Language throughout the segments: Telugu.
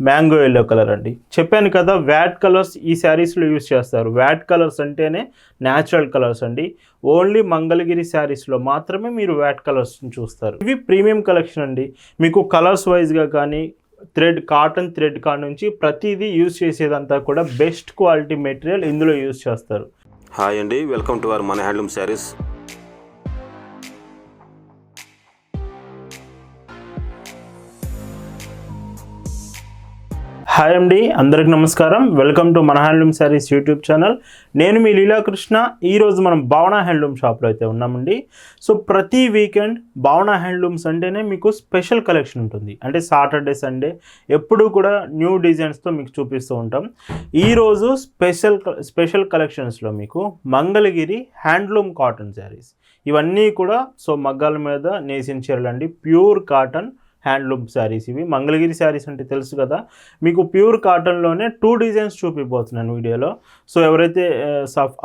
మ్యాంగో ఎల్లో కలర్ అండి. చెప్పాను కదా వ్యాట్ కలర్స్ ఈ శారీస్లో యూస్ చేస్తారు? వ్యాట్ కలర్స్ అంటేనే న్యాచురల్ కలర్స్ అండి. ఓన్లీ మంగళగిరి శారీస్లో మాత్రమే మీరు వ్యాట్ కలర్స్ని చూస్తారు. ఇవి ప్రీమియం కలెక్షన్ అండి. మీకు కలర్స్ వైజ్గా కానీ థ్రెడ్ కాటన్ థ్రెడ్ కాడ నుంచి ప్రతిదీ యూజ్ చేసేదంతా కూడా బెస్ట్ క్వాలిటీ మెటీరియల్ ఇందులో యూస్ చేస్తారు. హాయ్ అండి వెల్కమ్ టు అవర్ మన హ్యాండ్లూమ్ శారీస్. హాయ్ అండి అందరికి నమస్కారం. వెల్కమ్ టు మన హ్యాండ్లూమ్ శారీస్ యూట్యూబ్ ఛానల్ నేను మీ లీలాకృష్ణ. ఈరోజు మనం భావన హ్యాండ్లూమ్ షాప్లో అయితే ఉన్నామండి. సో ప్రతి వీకెండ్ భావన హ్యాండ్లూమ్స్ అంటేనే మీకు స్పెషల్ కలెక్షన్ ఉంటుంది. అంటే సాటర్డే సండే ఎప్పుడూ కూడా న్యూ డిజైన్స్తో మీకు చూపిస్తూ ఉంటాం. ఈరోజు స్పెషల్ స్పెషల్ కలెక్షన్స్లో మీకు మంగళగిరి హ్యాండ్లూమ్ కాటన్ శారీస్ ఇవన్నీ కూడా సో మగ్గాల మీద నేసిన చీరలు అండి ప్యూర్ కాటన్ హ్యాండ్లూమ్ శారీస్ ఇవి. మంగళగిరి శారీస్ అంటే తెలుసు కదా. మీకు ప్యూర్ కాటన్లోనే టూ డిజైన్స్ చూపిపోతున్నాను వీడియోలో. సో ఎవరైతే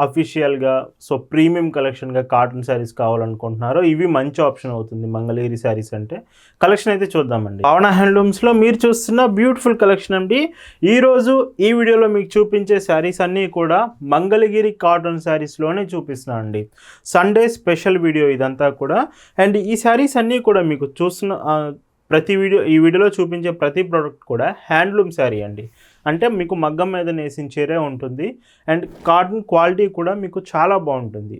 అఫీషియల్గా సో ప్రీమియం కలెక్షన్గా కాటన్ శారీస్ కావాలనుకుంటున్నారో ఇవి మంచి ఆప్షన్ అవుతుంది మంగళగిరి శారీస్ అంటే. కలెక్షన్ అయితే చూద్దామండి. పవన హ్యాండ్లూమ్స్లో మీరు చూస్తున్న బ్యూటిఫుల్ కలెక్షన్ అండి. ఈరోజు ఈ వీడియోలో మీకు చూపించే శారీస్ అన్నీ కూడా మంగళగిరి కాటన్ శారీస్లోనే చూపిస్తున్నాను అండి. సండే స్పెషల్ వీడియో ఇదంతా కూడా. అండ్ ఈ శారీస్ అన్నీ కూడా మీకు చూస్తున్న ప్రతి వీడియో ఈ వీడియోలో చూపించే ప్రతి ప్రోడక్ట్ కూడా హ్యాండ్లూమ్ శారీ అండి. అంటే మీకు మగ్గం మీద నేసిన చీరే ఉంటుంది. అండ్ కాటన్ క్వాలిటీ కూడా మీకు చాలా బాగుంటుంది.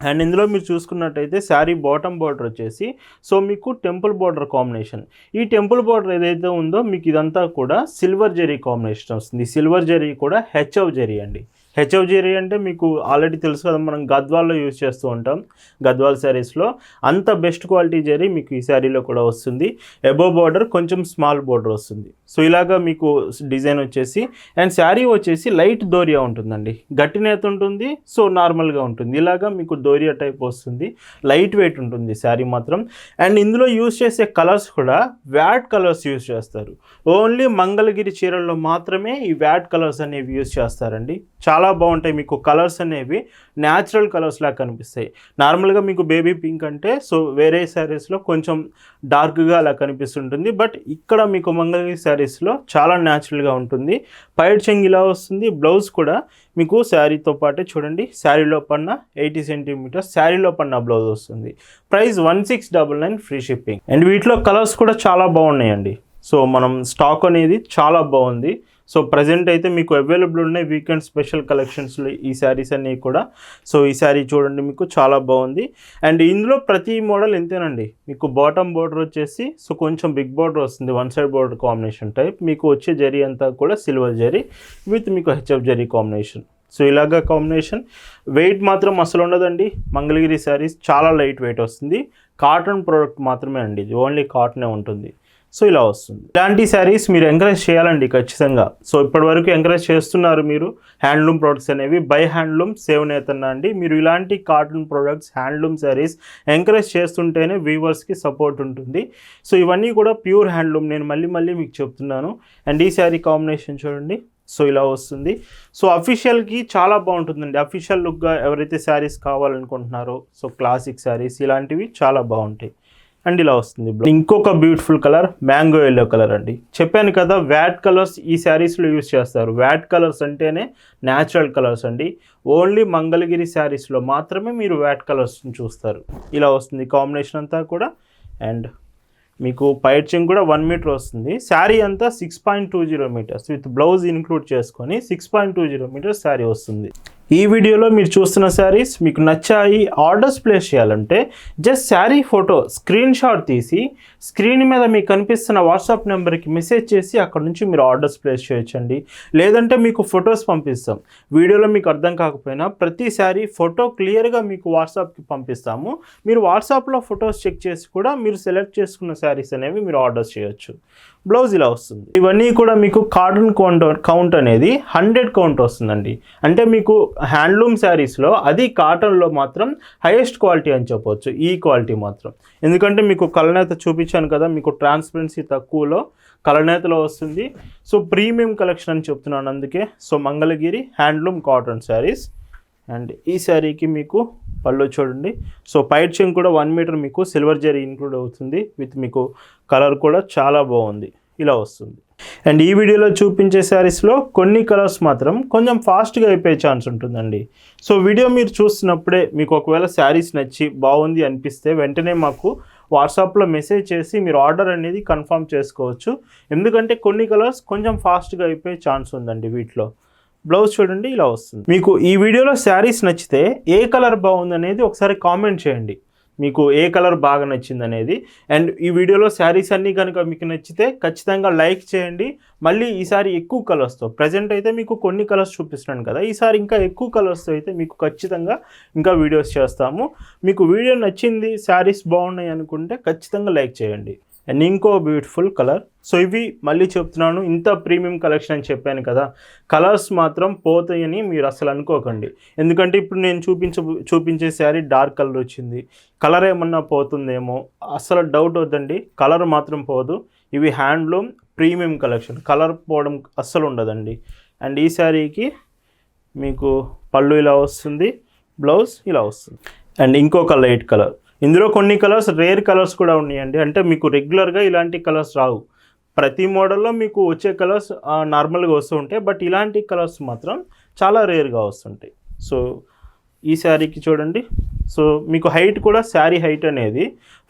అండ్ ఇందులో మీరు చూసుకున్నట్టయితే శారీ బాటమ్ బార్డర్ వచ్చేసి సో మీకు టెంపుల్ బార్డర్ కాంబినేషన్ ఈ టెంపుల్ బార్డర్ ఏదైతే ఉందో మీకు ఇదంతా కూడా సిల్వర్ జెరీ కాంబినేషన్ వస్తుంది. సిల్వర్ జెరీ కూడా హెచ్ఎఫ్ జెరీ అండి. హెచ్ఎఫ్జీరీ అంటే మీకు ఆల్రెడీ తెలుసు కదా మనం గద్వాల్లో యూజ్ చేస్తూ ఉంటాం గద్వాల్ శారీస్లో. అంత బెస్ట్ క్వాలిటీ జెరీ మీకు ఈ శారీలో కూడా వస్తుంది. ఎబో బార్డర్ కొంచెం స్మాల్ బార్డర్ వస్తుంది. సో ఇలాగా మీకు డిజైన్ వచ్చేసి అండ్ శారీ వచ్చేసి లైట్ దోరియా ఉంటుందండి. గట్టి నేత ఉంటుంది సో నార్మల్గా ఉంటుంది. ఇలాగా మీకు దోరియా టైప్ వస్తుంది. లైట్ వెయిట్ ఉంటుంది శారీ మాత్రం. అండ్ ఇందులో యూజ్ చేసే కలర్స్ కూడా వ్యాట్ కలర్స్ యూజ్ చేస్తారు. ఓన్లీ మంగళగిరి చీరల్లో మాత్రమే ఈ వ్యాట్ కలర్స్ అనేవి యూజ్ చేస్తారండి. చాలా చాలా బాగుంటాయి. మీకు కలర్స్ అనేవి న్యాచురల్ కలర్స్ లాగా కనిపిస్తాయి. నార్మల్గా మీకు బేబీ పింక్ అంటే సో వేరే శారీస్లో కొంచెం డార్క్గా అలా కనిపిస్తుంటుంది. బట్ ఇక్కడ మీకు మంగళగిరి శారీస్లో చాలా న్యాచురల్గా ఉంటుంది. పైడ్ చెంగ్ ఇలా వస్తుంది. బ్లౌజ్ కూడా మీకు శారీతో పాటే చూడండి. శారీలో పన్న ఎయిటీ సెంటీమీటర్స్ శారీలో పన్న బ్లౌజ్ వస్తుంది. Price one six double nine free shipping. And వీటిలో కలర్స్ కూడా చాలా బాగున్నాయండి. సో మనం స్టాక్ అనేది చాలా బాగుంది. సో ప్రజెంట్ అయితే మీకు అవైలబుల్ ఉన్నాయి. వీకెండ్ స్పెషల్ కలెక్షన్స్లో ఈ శారీస్ అన్నీ కూడా. సో ఈ శారీ చూడండి మీకు చాలా బాగుంది. అండ్ ఇందులో ప్రతి మోడల్ ఇంతేనండి. మీకు బాటమ్ బోర్డర్ వచ్చేసి సో కొంచెం బిగ్ బోర్డర్ వస్తుంది. One side border combination type మీకు వచ్చే జరీ అంతా కూడా సిల్వర్ జరీ విత్ మీకు హెచ్ఎఫ్ జరీ కాంబినేషన్ సో ఇలాగా కాంబినేషన్ వెయిట్ మాత్రం అసలు ఉండదండి. మంగళగిరి శారీస్ చాలా లైట్ వెయిట్ వస్తుంది. కాటన్ ప్రోడక్ట్ మాత్రమే అండి. ఇది ఓన్లీ కాటనే ఉంటుంది. సో ఇలా వస్తుంది. ఇలాంటి శారీస్ మీరు ఎంకరేజ్ చేయాలండి ఖచ్చితంగా. సో ఇప్పటివరకు ఎంకరేజ్ చేస్తున్నారు మీరు హ్యాండ్లూమ్ ప్రొడక్ట్స్ అనేవి. బై హ్యాండ్లూమ్ సేవ్ నేతన్న అండి. మీరు ఇలాంటి cotton products handloom saris encourage చేస్తుంటేనే వ్యూవర్స్కి సపోర్ట్ ఉంటుంది. సో ఇవన్నీ కూడా ప్యూర్ హ్యాండ్లూమ్ నేను మళ్ళీ మళ్ళీ మీకు చెప్తున్నాను. అండ్ ఈ శారీ కాంబినేషన్ చూడండి. సో ఇలా వస్తుంది. సో అఫీషియల్కి చాలా బాగుంటుందండి. అఫీషియల్ లుక్గా ఎవరైతే శారీస్ కావాలనుకుంటున్నారో సో క్లాసిక్ శారీస్ ఇలాంటివి చాలా బాగుంటాయి. అండ్ ఇలా వస్తుంది ఇంకొక beautiful colour mango yellow colour అండి. చెప్పాను కదా వ్యాట్ కలర్స్ ఈ శారీస్లో యూస్ చేస్తారు. వ్యాట్ కలర్స్ అంటేనే న్యాచురల్ కలర్స్ అండి. ఓన్లీ మంగళగిరి శారీస్లో మాత్రమే మీరు వ్యాట్ కలర్స్ని చూస్తారు. ఇలా వస్తుంది కాంబినేషన్ అంతా కూడా. అండ్ మీకు పైచింగ్ కూడా వన్ మీటర్ వస్తుంది. శారీ అంతా six point two zero metres with blouse include చేసుకొని six point two zero metres sari వస్తుంది. ఈ వీడియోలో మీరు చూస్తున్న శారీస్ మీకు నచ్చాయి ఆర్డర్స్ ప్లేస్ చేయాలంటే just sari photo screenshot తీసి స్క్రీన్ మీద మీకు కనిపిస్తున్న వాట్సాప్ నెంబర్కి మెసేజ్ చేసి అక్కడ నుంచి మీరు ఆర్డర్స్ ప్లేస్ చేయొచ్చండి. లేదంటే మీకు ఫొటోస్ పంపిస్తాం. వీడియోలో మీకు అర్థం కాకపోయినా ప్రతి ఫోటో క్లియర్గా మీకు వాట్సాప్కి పంపిస్తాము. మీరు వాట్సాప్లో ఫొటోస్ చెక్ చేసి కూడా మీరు సెలెక్ట్ చేసుకున్న శారీస్ అనేవి మీరు ఆర్డర్స్ చేయొచ్చు. బ్లౌజ్ ఇలా వస్తుంది. ఇవన్నీ కూడా మీకు కాటన్ కౌంట్ కౌంట్ అనేది హండ్రెడ్ కౌంట్ వస్తుందండి. అంటే మీకు హ్యాండ్లూమ్ శారీస్లో అది కాటన్లో మాత్రం హైయెస్ట్ క్వాలిటీ అని చెప్పవచ్చు ఈ క్వాలిటీ మాత్రం. ఎందుకంటే మీకు కలనేత చూపించాను కదా మీకు ట్రాన్స్పరెన్సీ తక్కువలో కలనేతలో వస్తుంది. సో ప్రీమియం కలెక్షన్ అని చెప్తున్నాను అందుకే. So Mangalagiri handloom cotton saris and ఈ శారీకి మీకు పళ్ళు చూడండి. సో పైట్ చెంగ్ కూడా వన్ మీటర్ మీకు సిల్వర్ జరీ ఇంక్లూడ్ అవుతుంది. విత్ మీకు కలర్ కూడా చాలా బాగుంది. ఇలా వస్తుంది. అండ్ ఈ వీడియోలో చూపించే శారీస్లో కొన్ని కలర్స్ మాత్రం కొంచెం ఫాస్ట్గా అయిపోయే ఛాన్స్ ఉంటుందండి. సో వీడియో మీరు చూస్తున్నప్పుడే మీకు ఒకవేళ శారీస్ నచ్చి బాగుంది అనిపిస్తే వెంటనే మాకు వాట్సాప్లో మెసేజ్ చేసి మీరు ఆర్డర్ అనేది కన్ఫర్మ్ చేసుకోవచ్చు. ఎందుకంటే కొన్ని కలర్స్ కొంచెం ఫాస్ట్గా అయిపోయే ఛాన్స్ ఉందండి వీటిలో. బ్లౌజ్ చూడండి ఇలా వస్తుంది. మీకు ఈ వీడియోలో శారీస్ నచ్చితే ఏ కలర్ బాగుంది అనేది ఒకసారి కామెంట్ చేయండి. మీకు ఏ కలర్ బాగా నచ్చింది అనేది. అండ్ ఈ వీడియోలో శారీస్ అన్నీ కనుక మీకు నచ్చితే ఖచ్చితంగా లైక్ చేయండి. మళ్ళీ ఈసారి ఎక్కువ కలర్స్తో ప్రజెంట్ అయితే మీకు కొన్ని కలర్స్ చూపిస్తున్నాను కదా ఈసారి ఇంకా ఎక్కువ కలర్స్తో అయితే మీకు ఖచ్చితంగా ఇంకా వీడియోస్ చేస్తాము. మీకు వీడియో నచ్చింది శారీస్ బాగున్నాయి అనుకుంటే ఖచ్చితంగా లైక్ చేయండి. అండ్ ఇంకో బ్యూటిఫుల్ కలర్ సో ఇవి మళ్ళీ చెప్తున్నాను. ఇంత ప్రీమియం కలెక్షన్ అని చెప్పాను కదా. కలర్స్ మాత్రం పోతాయని మీరు అసలు అనుకోకండి. ఎందుకంటే ఇప్పుడు నేను చూపించ చూపించే శారీ డార్క్ కలర్ వచ్చింది. కలర్ ఏమన్నా పోతుందేమో అసలు డౌట్ వద్దండి. కలర్ మాత్రం పోదు. ఇవి హ్యాండ్లూమ్ ప్రీమియం కలెక్షన్ కలర్ పోవడం అస్సలు ఉండదండి. అండ్ ఈ శారీకి మీకు పళ్ళు ఇలా వస్తుంది బ్లౌజ్ ఇలా వస్తుంది. అండ్ ఇంకొక లైట్ కలర్ ఇందులో కొన్ని కలర్స్ రేర్ కలర్స్ కూడా ఉన్నాయండి. అంటే మీకు రెగ్యులర్గా ఇలాంటి కలర్స్ రావు. ప్రతి మోడల్లో మీకు వచ్చే కలర్స్ నార్మల్గా వస్తూ ఉంటాయి. బట్ ఇలాంటి కలర్స్ మాత్రం చాలా రేర్గా వస్తుంటాయి. సో ఈ శారీకి చూడండి. సో మీకు హైట్ కూడా శారీ హైట్ అనేది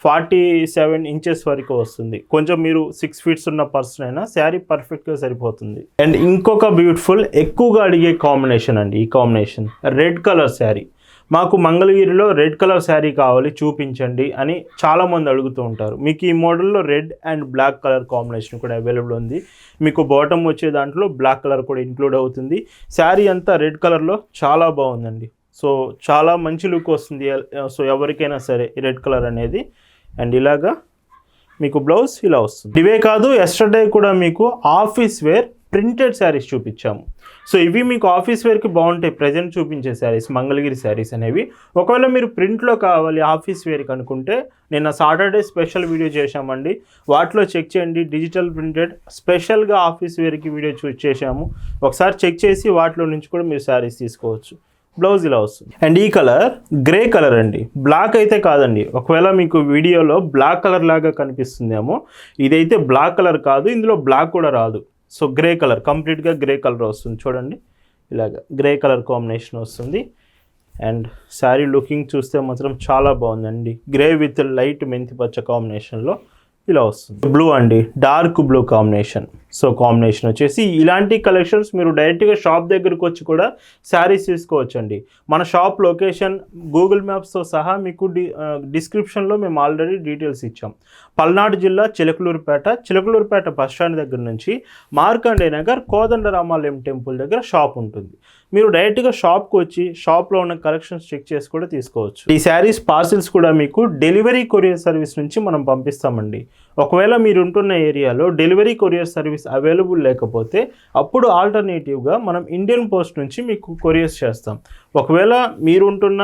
ఫార్టీ సెవెన్ ఇంచెస్ వరకు వస్తుంది. కొంచెం మీరు సిక్స్ ఫీట్స్ ఉన్న పర్సన్ అయినా శారీ పర్ఫెక్ట్గా సరిపోతుంది. అండ్ ఇంకొక బ్యూటిఫుల్ ఎక్కువగా అడిగే కాంబినేషన్ అండి ఈ కాంబినేషన్. Red colour sari. మాకు మంగళగిరిలో రెడ్ కలర్ శారీ కావాలి చూపించండి అని చాలామంది అడుగుతూ ఉంటారు. మీకు ఈ మోడల్లో red and black colour combination కూడా అవైలబుల్ ఉంది. మీకు బాటమ్ వచ్చే దాంట్లో బ్లాక్ కలర్ కూడా ఇంక్లూడ్ అవుతుంది. శారీ అంతా రెడ్ కలర్లో చాలా బాగుందండి. సో చాలా మంచి లుక్ వస్తుంది. సో ఎవరికైనా సరే రెడ్ కలర్ అనేది. అండ్ ఇలాగా మీకు బ్లౌజ్ ఇలా వస్తుంది. ఇవే కాదు ఎస్టర్డే కూడా మీకు ఆఫీస్ వేర్ ప్రింటెడ్ శారీస్ చూపించాము. సో ఇవి మీకు ఆఫీస్ వేర్కి బాగుంటాయి ప్రజెంట్ చూపించే శారీస్ మంగళగిరి శారీస్ అనేవి. ఒకవేళ మీరు ప్రింట్లో కావాలి ఆఫీస్ వేర్కి అనుకుంటే నిన్న సాటర్డే స్పెషల్ వీడియో చేశామండి. వాటిలో చెక్ చేయండి. డిజిటల్ ప్రింటెడ్ స్పెషల్గా ఆఫీస్ వేర్కి వీడియో చూ చేశాము. ఒకసారి చెక్ చేసి వాటిలో నుంచి కూడా మీరు శారీస్ తీసుకోవచ్చు. బ్లౌజ్ ఇలా వస్తుంది. అండ్ ఈ కలర్ గ్రే కలర్ అండి. బ్లాక్ అయితే కాదండి. ఒకవేళ మీకు వీడియోలో బ్లాక్ కలర్ లాగా కనిపిస్తుందేమో ఇదైతే బ్లాక్ కలర్ కాదు. ఇందులో బ్లాక్ కూడా రాదు. సో గ్రే కలర్ కంప్లీట్గా గ్రే కలర్ వస్తుంది చూడండి. ఇలాగ గ్రే కలర్ కాంబినేషన్ వస్తుంది. అండ్ శారీ లుకింగ్ చూస్తే మాత్రం చాలా బాగుందండి. గ్రే విత్ లైట్ మెంతి పచ్చ కాంబినేషన్లో. ఇలా వస్తుంది. బ్లూ అండి. Dark blue combination so combination వచ్చేసి ఇలాంటి కలెక్షన్స్ మీరు డైరెక్ట్గా షాప్ దగ్గరకు వచ్చి కూడా శారీస్ తీసుకోవచ్చు అండి మన షాప్ లొకేషన్ గూగుల్ మ్యాప్స్తో సహా మీకు డి డిస్క్రిప్షన్లో మేము ఆల్రెడీ డీటెయిల్స్ ఇచ్చాం. పల్నాడు జిల్లా చిలకలూరుపేట చిలకలూరుపేట బస్ స్టాండ్ దగ్గర నుంచి మార్కండే నగర్ కోదండరామాలయం టెంపుల్ దగ్గర షాప్ ఉంటుంది. మీరు డైరెక్ట్గా షాప్కి వచ్చి షాప్లో ఉన్న కలెక్షన్స్ చెక్ చేసి కూడా తీసుకోవచ్చు. ఈ శారీస్ పార్సిల్స్ కూడా మీకు డెలివరీ కొరియర్ సర్వీస్ నుంచి మనం పంపిస్తామండి. ఒకవేళ మీరు ఉంటున్న ఏరియాలో డెలివరీ కొరియర్ సర్వీస్ అవైలబుల్ లేకపోతే అప్పుడు ఆల్టర్నేటివ్గా మనం ఇండియన్ పోస్ట్ నుంచి మీకు కొరియర్స్ చేస్తాం. ఒకవేళ మీరు ఉంటున్న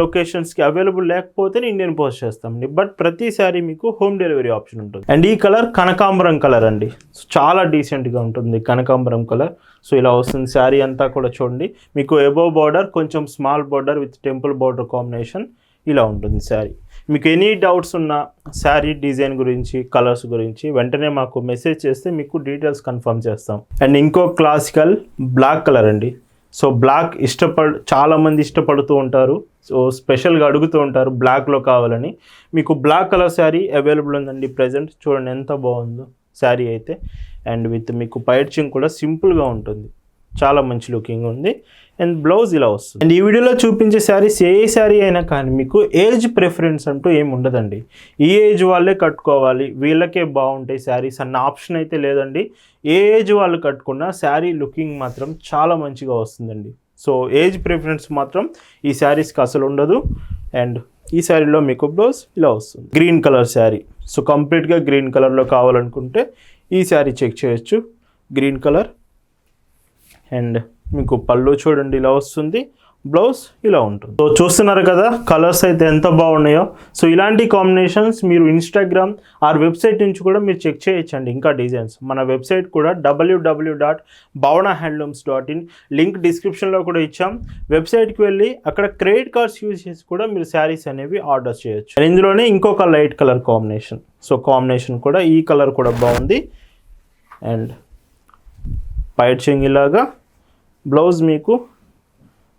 లొకేషన్స్కి అవైలబుల్ లేకపోతే ఇండియన్ పోస్ట్ చేస్తామండి బట్ ప్రతిసారి మీకు హోమ్ డెలివరీ ఆప్షన్ ఉంటుంది. అండ్ ఈ కలర్ కనకాంబరం కలర్ అండి. చాలా డీసెంట్గా ఉంటుంది కనకాంబరం కలర్. సో ఇలా వస్తుంది శారీ అంతా కూడా చూడండి. మీకు ఎబో బార్డర్ కొంచెం small border with temple border combination ఇలా ఉంటుంది శారీ. మీకు ఎనీ డౌట్స్ ఉన్న శారీ డిజైన్ గురించి కలర్స్ గురించి వెంటనే మాకు మెసేజ్ చేస్తే మీకు డీటెయిల్స్ కన్ఫర్మ్ చేస్తాం. అండ్ ఇంకో క్లాసికల్ బ్లాక్ కలర్ అండి. సో బ్లాక్ ఇష్టపడ చాలామంది ఇష్టపడుతూ ఉంటారు. సో స్పెషల్గా అడుగుతూ ఉంటారు బ్లాక్లో కావాలని. మీకు బ్లాక్ కలర్ శారీ అవైలబుల్ ఉందండి ప్రజెంట్. చూడండి ఎంత బాగుందో శారీ అయితే. అండ్ విత్ మీకు పైడ్చింగ్ కూడా సింపుల్గా ఉంటుంది. చాలా మంచి లుకింగ్ ఉంది. అండ్ బ్లౌజ్ ఇలా వస్తుంది. అండ్ ఈ వీడియోలో చూపించే శారీస్ ఏ శారీ అయినా కానీ మీకు ఏజ్ ప్రిఫరెన్స్ అంటూ ఏమి ఉండదండి. ఈ ఏజ్ వాళ్ళే కట్టుకోవాలి వీళ్ళకే బాగుంటాయి శారీస్ అన్న ఆప్షన్ అయితే లేదండి. ఏ ఏజ్ వాళ్ళు కట్టుకున్నా శారీ లుకింగ్ మాత్రం చాలా మంచిగా వస్తుందండి. సో ఏజ్ ప్రిఫరెన్స్ మాత్రం ఈ శారీస్కి అసలు ఉండదు. అండ్ ఈ శారీలో మీకు బ్లౌజ్ ఇలా వస్తుంది. Green colour sari. సో కంప్లీట్గా గ్రీన్ కలర్లో కావాలనుకుంటే ఈ శారీ చెక్ చేయొచ్చు. గ్రీన్ కలర్ అండ్ మీకు పళ్ళు చూడండి ఇలా వస్తుంది బ్లౌజ్ ఇలా ఉంటుంది. సో చూస్తున్నారు కదా కలర్స్ అయితే ఎంత బాగున్నాయో. సో ఇలాంటి కాంబినేషన్స్ మీరు ఇన్స్టాగ్రామ్ ఆర్ వెబ్సైట్ నుంచి కూడా మీరు చెక్ చేయొచ్చండి ఇంకా డిజైన్స్ మన వెబ్సైట్ కూడా WWW dot Bhavana handlooms dot in link డిస్క్రిప్షన్లో కూడా ఇచ్చాం. వెబ్సైట్కి వెళ్ళి అక్కడ క్రెడిట్ కార్డ్స్ యూజ్ చేసి కూడా మీరు శారీస్ అనేవి ఆర్డర్ చేయొచ్చు. ఇందులోనే ఇంకొక light colour combination so combination కూడా ఈ కలర్ కూడా బాగుంది. అండ్ పైచింగ్ ఇలాగా బ్లౌజ్ మీకు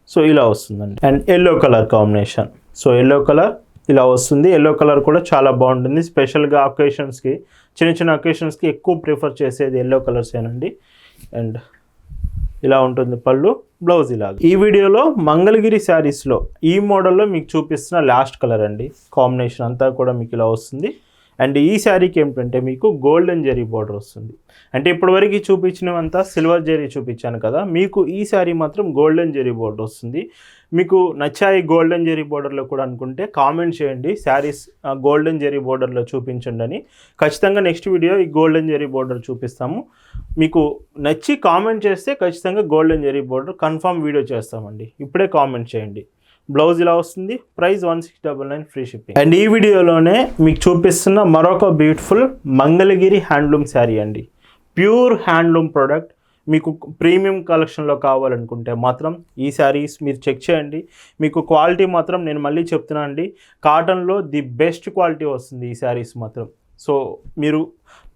సో ఇలా వస్తుందండి. And yellow colour combination so yellow colour ఇలా వస్తుంది. ఎల్లో కలర్ కూడా చాలా బాగుంటుంది. స్పెషల్గా అకేషన్స్కి చిన్న చిన్న అకేషన్స్కి ఎక్కువ ప్రిఫర్ చేసేది ఎల్లో కలర్సేనండి అండ్ ఇలా ఉంటుంది పళ్ళు బ్లౌజ్ ఇలా ఈ వీడియోలో మంగళగిరి శారీస్లో ఈ మోడల్లో మీకు చూపిస్తున్న లాస్ట్ కలర్ అండి. కాంబినేషన్ అంతా కూడా మీకు ఇలా వస్తుంది. అండ్ ఈ శారీకి ఏమిటంటే మీకు గోల్డెన్ జరీ బార్డర్ వస్తుంది. అంటే ఇప్పటివరకు చూపించినవంతా సిల్వర్ జరీ చూపించాను కదా మీకు ఈ శారీ మాత్రం గోల్డెన్ జరీ బార్డర్ వస్తుంది. మీకు నచ్చాయి గోల్డెన్ జెరీ బార్డర్లో కూడా అనుకుంటే కామెంట్ చేయండి శారీస్ గోల్డెన్ జెరీ బార్డర్లో చూపించండి అని. ఖచ్చితంగా నెక్స్ట్ వీడియో ఈ గోల్డెన్ జెరీ బార్డర్ చూపిస్తాము. మీకు నచ్చి కామెంట్ చేస్తే ఖచ్చితంగా golden zari border confirm video చేస్తామండి. ఇప్పుడే కామెంట్ చేయండి. బ్లౌజ్ ఇలా వస్తుంది. Price one six double nine free shipping. And ఈ వీడియోలోనే మీకు చూపిస్తున్న మరొక బ్యూటిఫుల్ మంగళగిరి హ్యాండ్లూమ్ శారీ అండి. ప్యూర్ హ్యాండ్లూమ్ ప్రోడక్ట్ మీకు ప్రీమియం కలెక్షన్లో కావాలనుకుంటే మాత్రం ఈ శారీస్ మీరు చెక్ చేయండి. మీకు క్వాలిటీ మాత్రం నేను మళ్ళీ చెప్తున్నా అండి. కాటన్లో ది బెస్ట్ క్వాలిటీ వస్తుంది ఈ శారీస్ మాత్రం. సో మీరు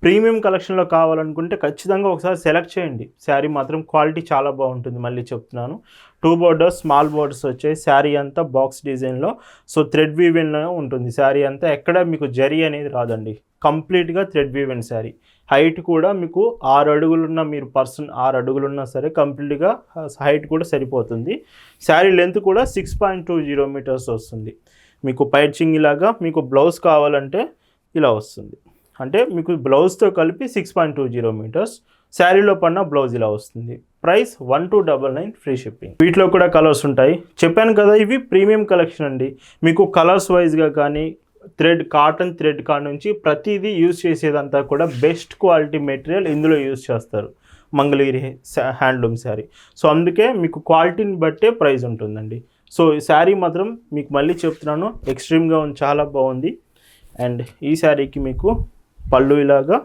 ప్రీమియం కలెక్షన్లో కావాలనుకుంటే ఖచ్చితంగా ఒకసారి సెలెక్ట్ చేయండి. శారీ మాత్రం క్వాలిటీ చాలా బాగుంటుంది మళ్ళీ చెప్తున్నాను. టూ బోర్డర్స్ స్మాల్ బోర్డర్స్ వచ్చాయి. శారీ అంతా బాక్స్ డిజైన్లో. సో థ్రెడ్ వీవెన్లో ఉంటుంది శారీ అంతా. ఎక్కడ మీకు జరీ అనేది రాదండి. కంప్లీట్గా థ్రెడ్ వీవెన్ శారీ. హైట్ కూడా మీకు ఆరు అడుగులున్న మీరు పర్సన్ ఆరు అడుగులున్నా సరే కంప్లీట్గా హైట్ కూడా సరిపోతుంది. శారీ లెంత్ కూడా six point two zero metres వస్తుంది. మీకు పైచింగ్ ఇలాగా మీకు బ్లౌజ్ కావాలంటే ఇలా వస్తుంది. అంటే మీకు బ్లౌజ్తో కలిపి six point two zero metres శారీలో పడిన బ్లౌజ్ ఇలా వస్తుంది. Price one two double nine free shipping వీటిలో కూడా కలర్స్ ఉంటాయి. చెప్పాను కదా ఇవి ప్రీమియం కలెక్షన్ అండి. మీకు కలర్స్ వైజ్గా కానీ థ్రెడ్ కాటన్ థ్రెడ్ కాడ నుంచి ప్రతిదీ యూజ్ చేసేదంతా కూడా బెస్ట్ క్వాలిటీ మెటీరియల్ ఇందులో యూజ్ చేస్తారు. మంగళగిరి హ్యాండ్లూమ్ శారీ సో అందుకే మీకు క్వాలిటీని బట్టే ప్రైస్ ఉంటుందండి. సో ఈ శారీ మాత్రం మీకు మళ్ళీ చెప్తున్నాను ఎక్స్ట్రీమ్గా ఉంది చాలా బాగుంది. అండ్ ఈ శారీకి మీకు పళ్ళు ఇలాగా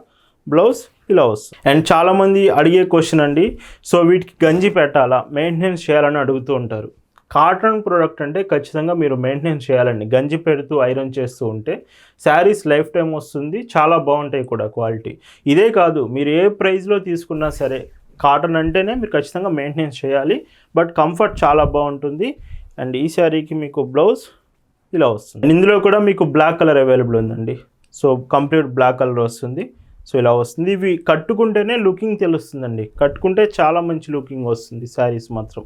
బ్లౌజ్ ఇలా వస్తుంది. అండ్ చాలామంది అడిగే క్వశ్చన్ అండి సో వీటికి గంజి పెట్టాలా? మెయింటెనెన్స్ చేయాలని అడుగుతూ ఉంటారు. కాటన్ ప్రోడక్ట్ అంటే ఖచ్చితంగా మీరు మెయింటెనెన్స్ చేయాలండి. గంజి పెడుతూ ఐరన్ చేస్తూ ఉంటే శారీస్ లైఫ్ టైం వస్తుంది చాలా బాగుంటాయి కూడా క్వాలిటీ. ఇదే కాదు మీరు ఏ ప్రైస్లో తీసుకున్నా సరే కాటన్ అంటేనే మీరు ఖచ్చితంగా మెయింటెనెన్స్ చేయాలి బట్ కంఫర్ట్ చాలా బాగుంటుంది. అండ్ ఈ శారీకి మీకు బ్లౌజ్ ఇలా వస్తుంది. ఇందులో కూడా మీకు బ్లాక్ కలర్ అవైలబుల్ ఉందండి. సో కంప్లీట్ బ్లాక్ కలర్ వస్తుంది. సో ఇలా వస్తుంది. ఇవి కట్టుకుంటేనే లుకింగ్ తెలుస్తుందండి. కట్టుకుంటే చాలా మంచి లుకింగ్ వస్తుంది శారీస్ మాత్రం.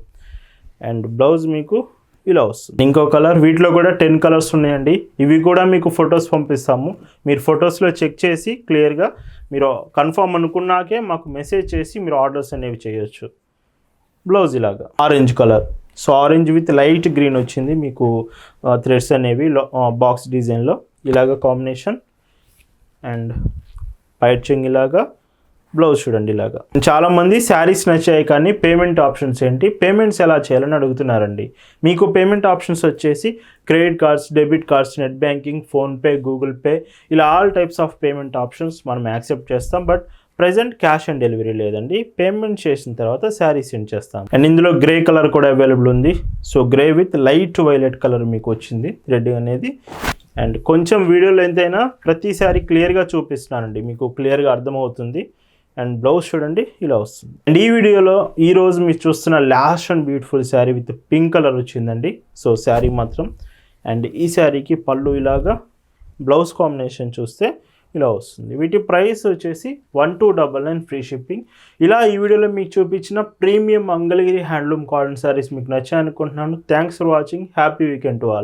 అండ్ బ్లౌజ్ మీకు ఇలా వస్తుంది. ఇంకో కలర్ వీటిలో కూడా టెన్ కలర్స్ ఉన్నాయండి. ఇవి కూడా మీకు ఫొటోస్ పంపిస్తాము. మీరు ఫొటోస్లో చెక్ చేసి క్లియర్గా మీరు కన్ఫర్మ్ అనుకున్నాకే మాకు మెసేజ్ చేసి మీరు ఆర్డర్స్ అనేవి చేయొచ్చు. బ్లౌజ్ ఇలాగా. Orange colour so orange with light green వచ్చింది. మీకు థ్రెడ్స్ అనేవి బాక్స్ డిజైన్లో. ఇలాగ కాంబినేషన్. అండ్ పైచింగ్ ఇలాగా బ్లౌజ్ చూడండి ఇలాగా. చాలామంది శారీస్ నచ్చాయి కానీ పేమెంట్ ఆప్షన్స్ ఏంటి? పేమెంట్స్ ఎలా చేయాలని అడుగుతున్నారండి. మీకు పేమెంట్ ఆప్షన్స్ వచ్చేసి credit cards debit cards net banking PhonePe Google pay ఇలా all types of payment options మనం యాక్సెప్ట్ చేస్తాం. But present cash on delivery లేదండి. పేమెంట్ చేసిన తర్వాత శారీ సెండ్ చేస్తాం అండ్ ఇందులో గ్రే కలర్ కూడా అవైలబుల్ ఉంది. So grey with light violet colour మీకు వచ్చింది. రెడ్ అనేది. అండ్ కొంచెం వీడియోలు ఎంతైనా ప్రతిసారి క్లియర్గా చూపిస్తున్నానండి. మీకు క్లియర్గా అర్థమవుతుంది. అండ్ బ్లౌజ్ చూడండి ఇలా వస్తుంది. అండ్ ఈ వీడియోలో ఈరోజు మీరు చూస్తున్న last and beautiful sari with pink colour వచ్చిందండి. సో శారీ మాత్రం. అండ్ ఈ శారీకి పళ్ళు ఇలాగా బ్లౌజ్ కాంబినేషన్ చూస్తే ఇలా వస్తుంది. వీటి ప్రైస్ వచ్చేసి one two double nine free shipping. ఇలా ఈ వీడియోలో మీకు చూపించిన premium Mangalagiri handloom cotton saris మీకు నచ్చాయనుకుంటున్నాను. Thanks for watching happy weekend to all